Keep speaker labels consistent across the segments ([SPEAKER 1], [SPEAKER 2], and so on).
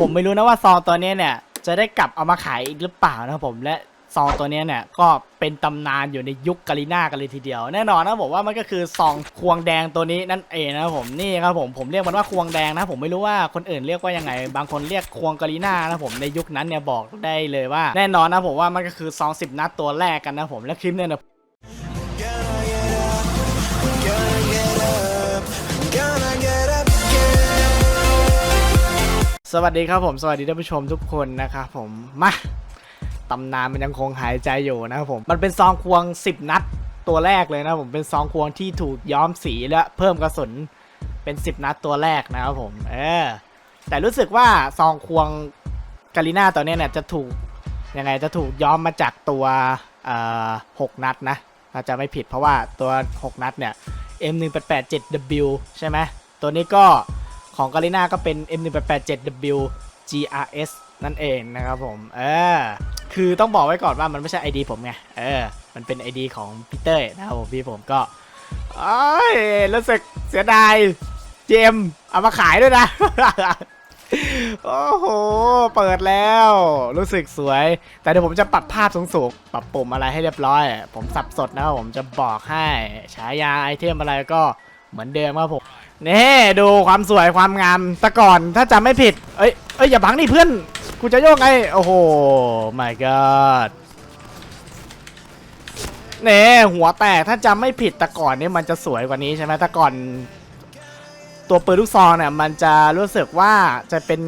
[SPEAKER 1] ผมไม่รู้นะว่าซองตัวนี้เนี่ย จะได้กลับเอามาขายอีกหรือเปล่านะครับผมและซองตัวนี้เนี่ยก็เป็นตำนานอยู่ในยุคกาลิน่ากันเลยทีเดียว แน่นอนนะผมว่ามันก็คือซองควงแดงตัวนี้นั่นเองนะครับผมนี่ครับผมผมเรียกมันว่าควงแดงนะผมไม่รู้ว่าคนอื่นเรียกว่ายังไง บางคนเรียกควงกาลิน่านะผมในยุคนั้นเนี่ยบอกได้เลยว่า แน่นอนนะผมว่ามันก็คือซองสิบนัดตัวแรกกันนะผมและคลิปเนี่ย สวัสดีครับผมสวัสดีท่านผู้ชมทุกคนนะครับผมมาตำนานมันยังคงหายใจอยู่นะครับผมมันเป็นซองควง 10 นัดตัวแรกเลยนะผมเป็นซองควงที่ถูกย้อมสีและเพิ่มกระสุนเป็น 10 นัดตัวแรกนะครับผมเออแต่รู้สึกว่าซองควงกาลิน่าตัวนี้เนี่ยจะถูกยังไงจะถูกย้อมมาจากตัวเอ่อ6นัดนะถ้าจะไม่ผิดเพราะว่าตัว 6 นัดเนี่ย M1887W ใช่ไหมตัวนี้ก็ ของกาลิน่าก็เป็น M1887W GRS นั่นเองนะครับผม เออ คือต้องบอกไว้ก่อนว่ามันไม่ใช่ ID ผมไง เออ มันเป็น ID ของพีเต้ยนะครับผมพี่ผมก็เอ้ยรู้สึกเสียดายเจมเอามาขายด้วยนะ โอ้โห เปิดแล้ว รู้สึกสวย แต่เดี๋ยวผมจะปรับภาพสูงๆ ปรับปุ่มอะไรให้เรียบร้อย ผมสับสดนะครับผมจะบอกให้ ฉายาไอเทมอะไรก็เหมือนเดิมครับผม นี่ดูความสวยความงามแต่ก่อนถ้าจำไม่ผิด เอ้ยเอ้ยอย่าบังนี่เพื่อน กูจะโยกไง โอ้โห my god เน่หัวแตกถ้าจำไม่ผิดแต่ก่อนนี่มันจะสวยกว่านี้ใช่ไหมแต่ก่อน ตัวปืนลูกซองเนี่ยมันจะรู้สึกว่าจะเป็น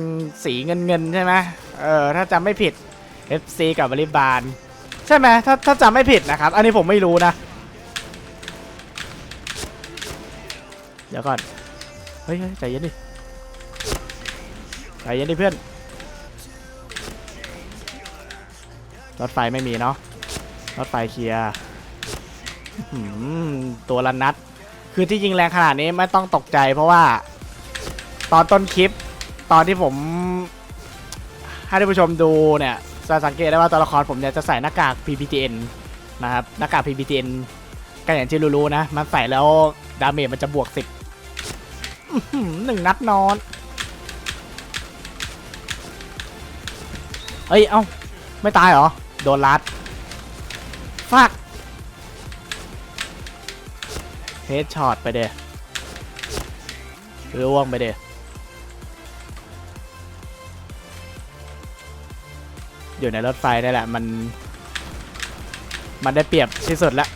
[SPEAKER 1] สีเงินเงินใช่ไหมเออถ้าจำไม่ผิด FC กับบริบาล ใช่ไหมถ้าถ้าจำไม่ผิดนะครับ อันนี้ผมไม่รู้นะ เดี๋ยวก่อน เฮ้ยใจเย็นดิใจเย็นดิเพื่อนรถไฟไม่มีเนาะรถไฟเคลียร์ตัวละนัด คือที่ยิงแรงขนาดนี้ไม่ต้องตกใจเพราะว่า ตอนต้นคลิป ตอนที่ผม ให้ท่านผู้ชมดูเนี่ยจะสังเกตได้ว่าตัวละครผมเนี่ยจะใส่หน้ากาก PPTN นะครับหน้ากาก PPTN ก็อย่างที่รู้ๆนะ มันใส่แล้วดาเมจมันจะบวก 10 หนึ่งนัดนอน เอ้ย เอ้า ไม่ตายเหรอ โดนลัดฟากเฮดช็อตไปเดะร่วงไปเดะอยู่ในรถไฟนี่แหละ มัน มันได้เปรียบที่สุดแล้ว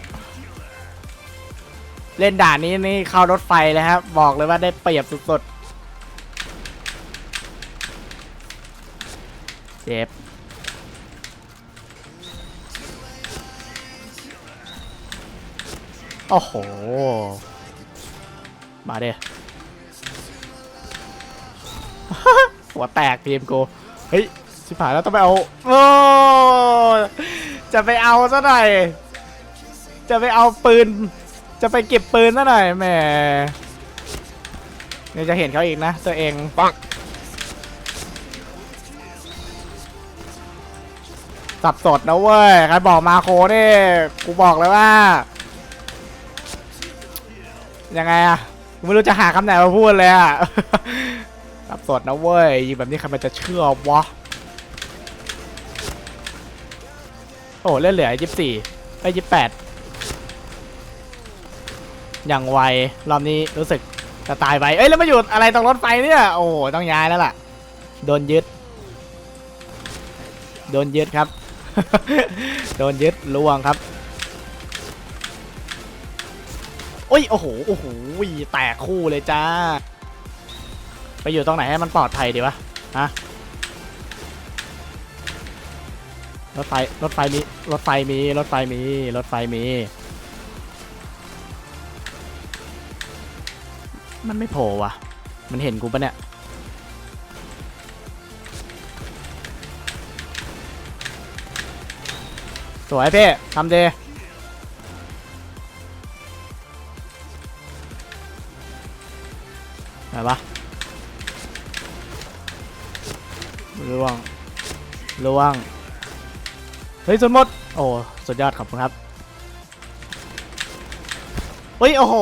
[SPEAKER 1] เล่นด่านนี้นี่เข้ารถไฟเลยครับ บอกเลยว่าได้เปรียบสุดๆเจ็บโอ้โห มาเด้หัวแตกทีมกู เฮ้ย ชิบหายแล้วต้องไปเอา โอ้ จะไปเอาซะหน่อย จะไปเอาปืน จะไปเก็บปืนซะหน่อยแหมเนี่ยวจะเห็นเขาอีกนะ ตัวเองปังสับสดนะเว้ยใครบอกมาโคนี่กูบอกเลยว่า ยังไงอะกูไม่รู้จะหาคำไหนมาพูดเลยอะสับสดนะเว้ยยิงแบบนี้ใครมันจะเชื่อวะโอ้เล่นเหลือยี่สิบสี่ไอ้ยี่สิบแปด อย่างไวรอบนี้รู้สึกจะตายไป เอ้ยแล้วมาอยู่อะไรตรงรถไฟเนี่ย โอ้โหต้องย้ายแล้วล่ะ โดนยึด โดนยึดครับ โดนยึดล่วงครับโอ้ยโอ้โหโอ้โหแตกคู่เลยจ้า ไปอยู่ตรงไหนให้มันปลอดภัยดีวะฮะรถไฟรถไฟมีรถไฟมีรถไฟมีรถไฟมี มันไม่โผล่ว่ะมันเห็นกูปะเนี่ย สวยเพ่ทำเดไหนวะล่วงล่วง เฮ้ยสุดหมด โอ้ สุดยอดขอบคุณครับ เฮ้ย โอ้โห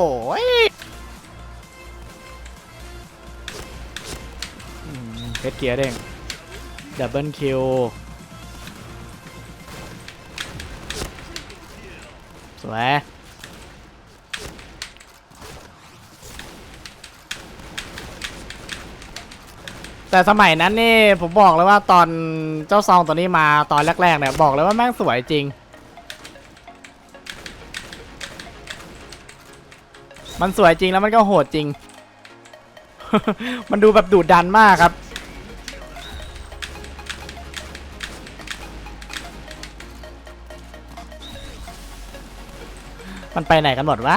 [SPEAKER 1] เฮ้ยอืมเพชรเกียร์เด้งดับเบิลคิวสวยแต่สมัยนั้นนี่ผมบอกเลยว่าตอนเจ้าซองตัวนี้มาตอนแรกๆเนี่ยบอกเลยว่าแม่งสวยจริง มันสวยจริงแล้วมันก็โหดจริง มันดูแบบดุดันมากครับ มันไปไหนกันหมดวะ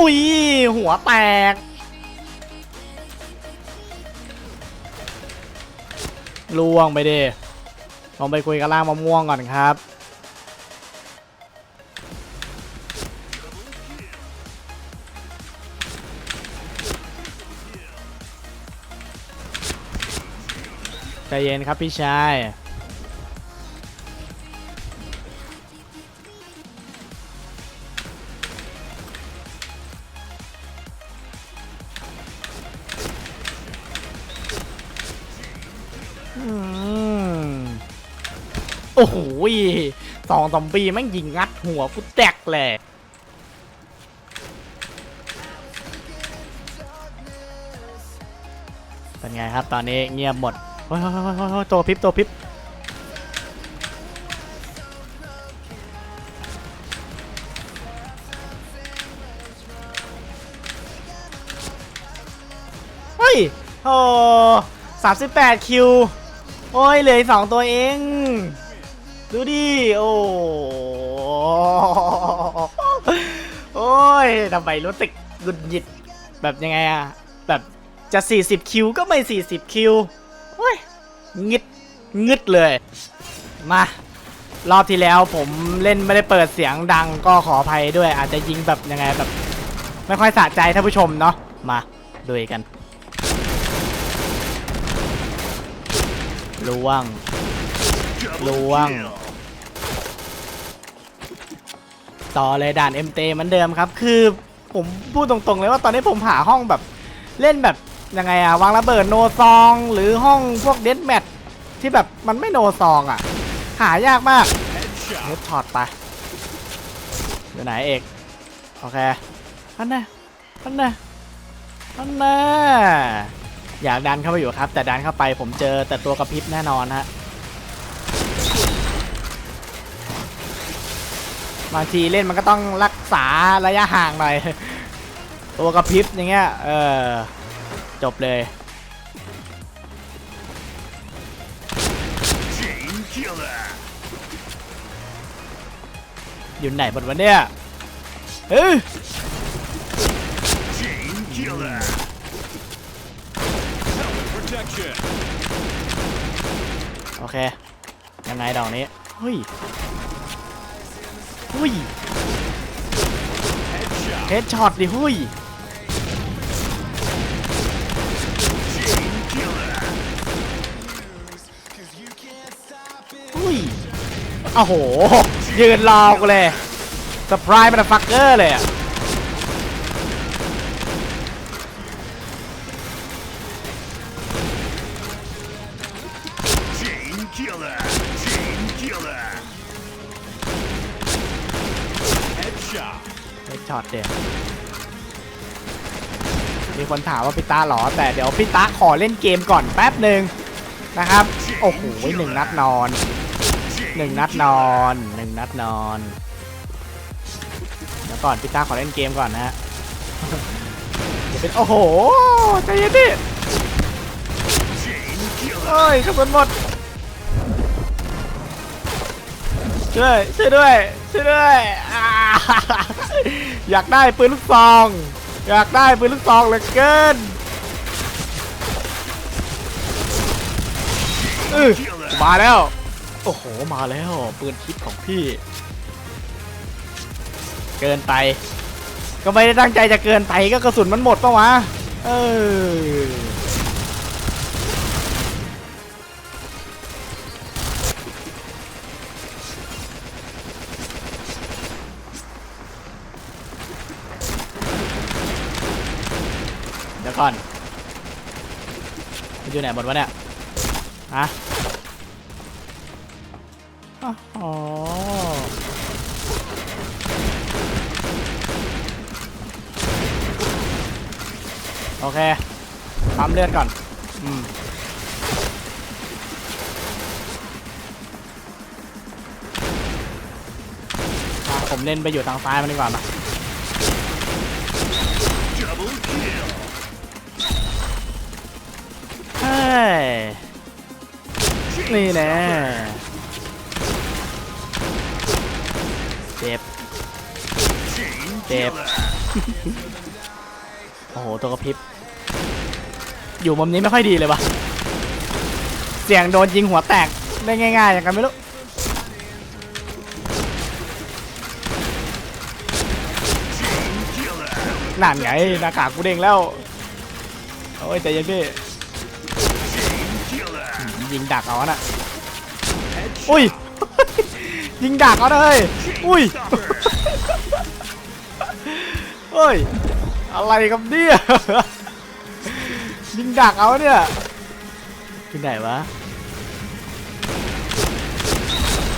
[SPEAKER 1] อุ้ย หัวแตก ล่วงไปดิลองไปคุยกับล่างมะม่วงก่อนครับ เย็นครับพี่ชาย อืม โอ้โหสองซอมบี้แม่งยิงงัดหัวกูแตกเลยเป็นไงครับตอนนี้เงียบหมด โอ้ยโอ้ยโอ้ยโอ้ยตัวพิบตัวพิบเฮ้ยโอ้สามสิบแปดคิว โอ้ย เหลือสองตัวเอง ดูดิ โอ้โอ้ยทำไมรู้สึกหงุดหงิด แบบยังไงอะแบบจะ 40 คิวก็ไม่ 40 คิว อ้ยงึดงึดเลย มารอบที่แล้วผมเล่นไม่ได้เปิดเสียงดังก็ขออภัยด้วย อาจจะยิงแบบยังไงแบบ ไม่ค่อยสะใจท่านผู้ชมเนาะมาดูกันล่วงล่วง ต่อเลยด่าน MT เหมือนเดิมครับ คือผมพูดตรงๆเลยว่าตอนนี้ผมหาห้องแบบเล่นแบบ ยังไงอะวางระเบิดโนซองหรือห้องพวกเด a แมทที่แบบมันไม่โนซองอะหายากมากเฮดช็อตไปอยู่ไหนเอกโอเคอันน่ะอันน่ะอันน่ะอยากดันเข้าไปอยู่ครับ แต่ดันเข้าไปผมเจอแต่ตัวกระพริบแน่นอนฮะบางทีเล่นมันก็ต้องรักษาระยะห่างหน่อยตัวกระพริบอย่างเงี้ยเออ จบเลย
[SPEAKER 2] Chain Killer.
[SPEAKER 1] อยู่ไหนบนวันเนี้ยเฮ้ย
[SPEAKER 2] Chain Killer. Helmet protection.
[SPEAKER 1] โอเค ยังไงดอกนี้ เฮ้ย เฮ้ย
[SPEAKER 2] Headshot.
[SPEAKER 1] เฮดช็อตดิเฮ้ย โอ้โห ยืนรอกูเลยสปายมันฟักเกอร์เลยอะเฮดช็อตเด็มีคนถามว่าพี่ตาหรอ แต่เดี๋ยวพี่ตาขอเล่นเกมก่อนแป๊บหนึ่งนะครับ โอ้โหหนึ่งนัดนอน หนึ่งนัดนอนหนึ่งนัดนอนเดี๋ยวก่อนพี่ตาขอเล่นเกมก่อนนะฮะเดี๋ยวเป็นโอ้โหใจเย็นดิเอ้ยกระสุนหมดช่วยช่วยด้วยช่วยด้วยอยากได้ปืนลูกซอง อยากได้ปืนลูกซองเหลือเกินมาแล้ว โอ้โห มาแล้วปืนคิดของพี่ เกินไป ก็ไม่ได้ตั้งใจจะเกินไปก็กระสุนมันหมดปะวะ เออเดี๋ยวก่อนมันอยู่ไหนหมดวะเนี่ย ฮะ อ๋อโอเคปั๊มเลือดก่อน อืมผมเล่นไปอยู่ทางซ้ายมันดีกว่ามา
[SPEAKER 2] Double kill.
[SPEAKER 1] เฮ้ย นี่แน่ เจ็บ
[SPEAKER 2] Chain
[SPEAKER 1] Đẹp.
[SPEAKER 2] killer.
[SPEAKER 1] โอ้โห ตัวกระพริบ อยู่มุมนี้ไม่ค่อยดีเลยวะเสียงโดนยิงหัวแตก ได้ง่ายๆอย่างกันไม่รู้
[SPEAKER 2] Chain killer.
[SPEAKER 1] นั่นไงหน้ากากกูเด้งแล้ว โอ้ยใจเย็นพี่
[SPEAKER 2] Chain killer.
[SPEAKER 1] ยิงดักเอาอะน่ะ อุ้ย ยิงดักเอาเลยอุ้ยเฮ้ย อะไรครับเนี่ยยิงดักเอาเนี่ยที่ไหนวะ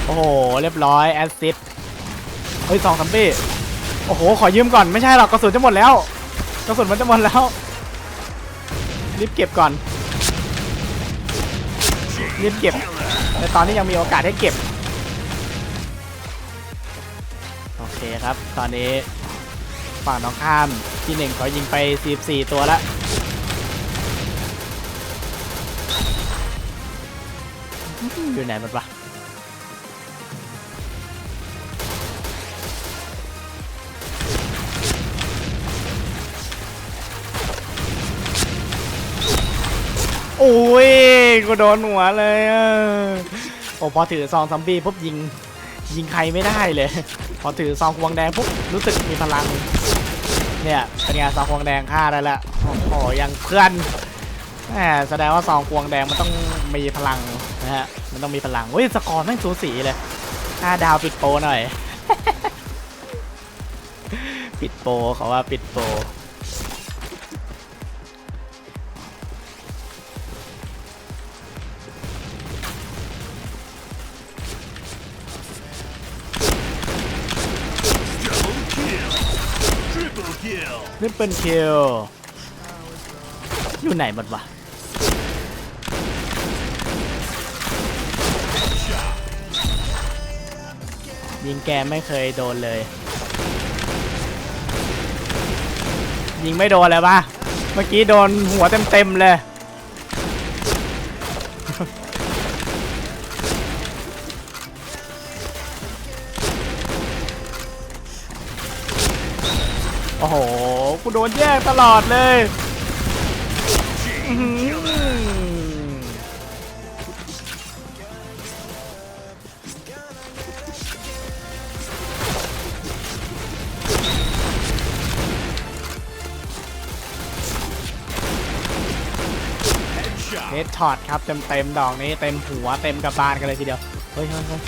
[SPEAKER 1] โอ้โห เรียบร้อย แอสซิดเฮ้ยสองซัมบี้โอ้โห ขอยืมก่อน ไม่ใช่หรอกกระสุนจะหมดแล้ว กระสุนมันจะหมดแล้ว รีบเก็บก่อน รีบเก็บในตอนนี้ยังมีโอกาสให้เก็บ เคครับ ตอนนี้ฝั่งน้องข้ามที่หนึ่งเขายิงไป 44 ตัวแล้วอยู่ไหนหมดวะโอ้ยกูโดนหัวเลยอะโอ้พอถือซองซัมบี้ปุ๊บยิง ยิงใครไม่ได้เลย พอถือซองควงแดงปุ๊บรู้สึกมีพลัง เนี่ยเป็นไงซองควงแดงฆ่าได้แล้วโอ้โหยังเพื่อนแหมแสดงว่าซองควงแดงมันต้องมีพลังนะฮะมันต้องมีพลังเฮ้ยสกอร์แม่งสูสีเลยห้าดาวปิดโปหน่อย ปิดโปเขาว่าปิดโป
[SPEAKER 2] kill.
[SPEAKER 1] นี่เป็นคิวอยู่ไหนหมดวะยิงแกไม่เคยโดนเลย ยิงไม่โดนเลยปะเมื่อกี้โดนหัวเต็มๆเลย โอ้โห กูโดนแยกตลอดเลยอื้อ
[SPEAKER 2] Chain
[SPEAKER 1] หื
[SPEAKER 2] killer.
[SPEAKER 1] อ
[SPEAKER 2] Headshot.
[SPEAKER 1] เฮดช็อตครับเต็มเต็มๆดอกนี้เต็มหัวเต็มกระบาลกันเลยทีเดียว เฮ้ยเฮ้ย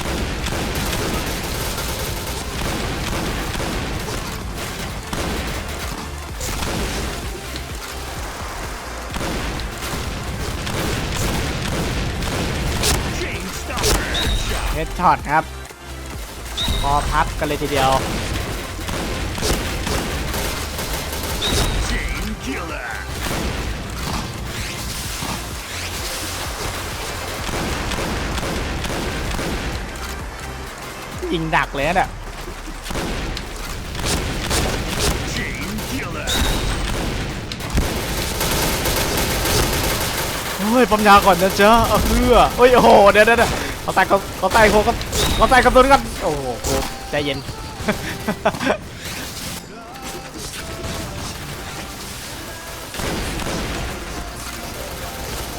[SPEAKER 1] ดช็อตครับคอพับกันเลยทีเดียว ยิงดักเลยนะเนี่ยเฮ้ยปั๊มยาก่อนนะเจ๊ะเอาเพื่อเฮ้ยโอ้โหเดี๋ยวเดี๋ยว เขาใส่เขาเขาใส่โคเขาเขาใส่กระสุนกันโอ้โหโอ้ใจเย็น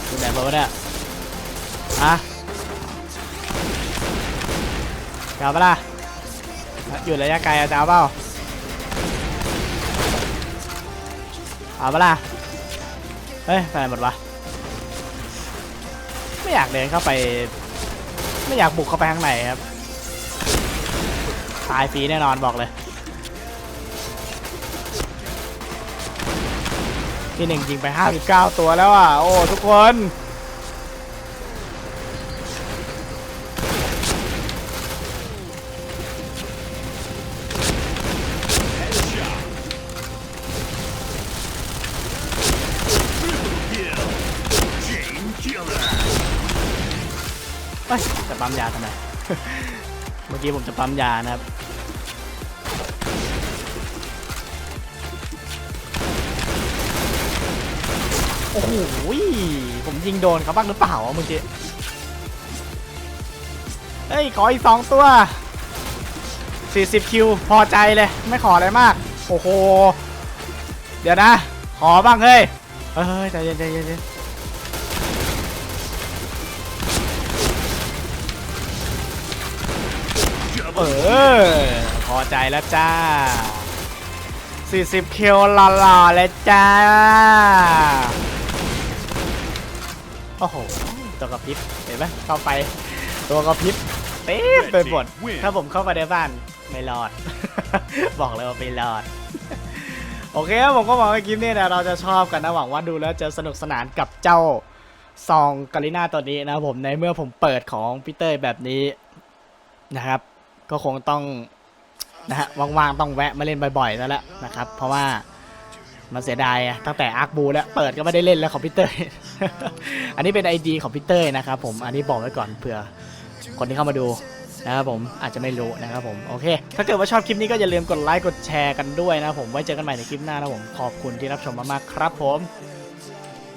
[SPEAKER 1] ดูไหนมาวะเนี่ยอะจะเอาปะล่ะอยู่ระยะไกลจะเอาเปล่าเอาปะล่ะเฮ้ยไปไหนหมดวะไม่อยากเดินเข้าไป ไม่อยากบุกเข้าไปข้างในครับ ตายฟรีแน่นอนบอกเลย ที่หนึ่งยิงไป 59 ตัวแล้วอะ โอ้ ทุกคน เอ้ยจะปั๊มยาทำไม เมื่อกี้ผมจะปั๊มยานะครับ โอ้โหผมยิงโดนเขาบ้างหรือเปล่าเมื่อกี้ เฮ้ย ขออีกสองตัว 40 คิว พอใจเลย ไม่ขออะไรมาก โอ้โห เดี๋ยวนะ ขอบ้างเฮ้ย เฮ้ย ใจเย็นใจเย็น เออ พอใจแล้วจ้า 40 คิวหล่อๆเลยจ้า โอ้โห ตัวกระพริบ เห็นไหมเข้าไป ตัวกระพริบเต็มไปหมด ถ้าผมเข้าไปในบ้าน ไม่รอด บอกเลยว่าไม่รอดโอเคครับผมก็หวังว่าคลิปนี้เนี่ยเราจะชอบกันนะหวังว่าดูแล้วจะสนุกสนานกับเจ้าซองกาลิน่าตัวนี้นะผมในเมื่อผมเปิดของพีเตอร์แบบนี้นะครับ ก็คงต้องนะฮะว่างๆต้องแวะมาเล่นบ่อยๆแล้วแหละนะครับ เพราะว่ามันเสียดายตั้งแต่อาร์คบูแล้วเปิดก็ไม่ได้เล่นแล้วของพีเตอร์อันนี้เป็น ID ของพีเตอร์นะครับผมอันนี้บอกไว้ก่อนเผื่อคนที่เข้ามาดูนะครับผมอาจจะไม่รู้นะครับผมโอเค ถ้าเกิดว่าชอบคลิปนี้ก็อย่าลืมกดไลค์กดแชร์กันด้วยนะผมไว้เจอกันใหม่ในคลิปหน้านะผมขอบคุณที่รับชมมากๆครับผม